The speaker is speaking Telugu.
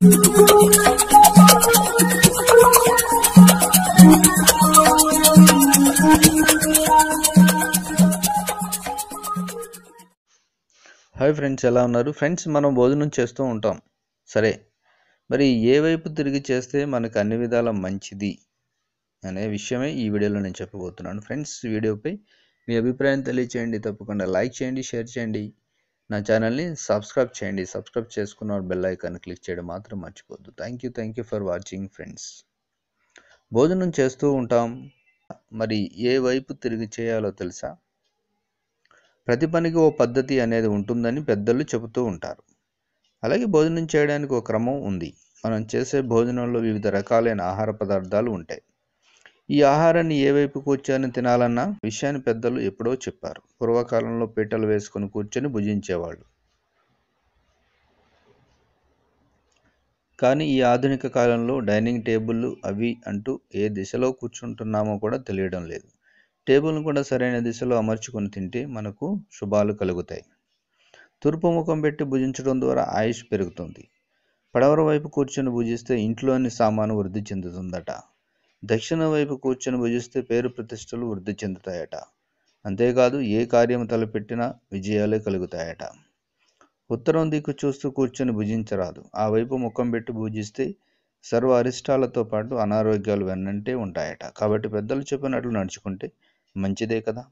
హాయ్ ఫ్రెండ్స్ ఎలా ఉన్నారు? ఫ్రెండ్స్ మనం భోజనం చేస్తూ ఉంటాం. సరే మరి ఏ వైపు తిరిగి చేస్తే మనకు అన్ని విధాల మంచిది అనే విషయమే ఈ వీడియోలో నేను చెప్పబోతున్నాను. ఫ్రెండ్స్ వీడియోపై మీ అభిప్రాయం తెలియచేయండి తప్పకుండా లైక్ చేయండి షేర్ చేయండి. నా ఛానల్ని సబ్స్క్రైబ్ చేయండి. సబ్స్క్రైబ్ చేసుకున్న బెల్ ఐకాన్ క్లిక్ చేయడం మాత్రం మర్చిపోద్దు thank you thank you for watching friends భోజనం చేస్తూ ఉంటాం. మరి ఏ వైపు తిరిగి చేయాలో తెలుసా? ప్రతి పనికి ఓ పద్ధతి అనేది ఉంటుందని పెద్దలు చెబుతూ ఉంటారు. అలాగే భోజనం చేయడానికి ఒక క్రమం ఉంది. మనం చేసే భోజనంలో వివిధ రకాలైన ఆహార పదార్థాలు ఉంటాయి. ఈ ఆహారాన్ని ఏ వైపు కూర్చొని తినాలన్న విషయాన్ని పెద్దలు ఎప్పుడో చెప్పారు. పూర్వకాలంలో పీటలు వేసుకొని కూర్చొని భుజించేవాళ్ళు. కానీ ఈ ఆధునిక కాలంలో డైనింగ్ టేబుళ్ళు అవి అంటూ ఏ దిశలో కూర్చుంటున్నామో కూడా తెలియడం లేదు. టేబుల్ను కూడా సరైన దిశలో అమర్చుకొని తింటే మనకు శుభాలు కలుగుతాయి. తూర్పు ముఖం పెట్టి భుజించడం ద్వారా ఆయుష్ పెరుగుతుంది. పడవర వైపు కూర్చొని భుజిస్తే ఇంట్లోని సామాను వృద్ధి చెందుతుందట. దక్షిణ వైపు కూర్చొని భుజిస్తే పేరు ప్రతిష్టలు వృద్ధి చెందుతాయట. అంతేకాదు ఏ కార్యం తలపెట్టినా విజయాలే కలుగుతాయట. ఉత్తరం దిక్కు చూస్తూ కూర్చొని భుజించరాదు. ఆ వైపు ముఖం పెట్టి పూజిస్తే సర్వ అరిష్టాలతో పాటు అనారోగ్యాలు వెన్నంటే ఉంటాయట. కాబట్టి పెద్దలు చెప్పినట్లు నడుచుకుంటే మంచిదే కదా?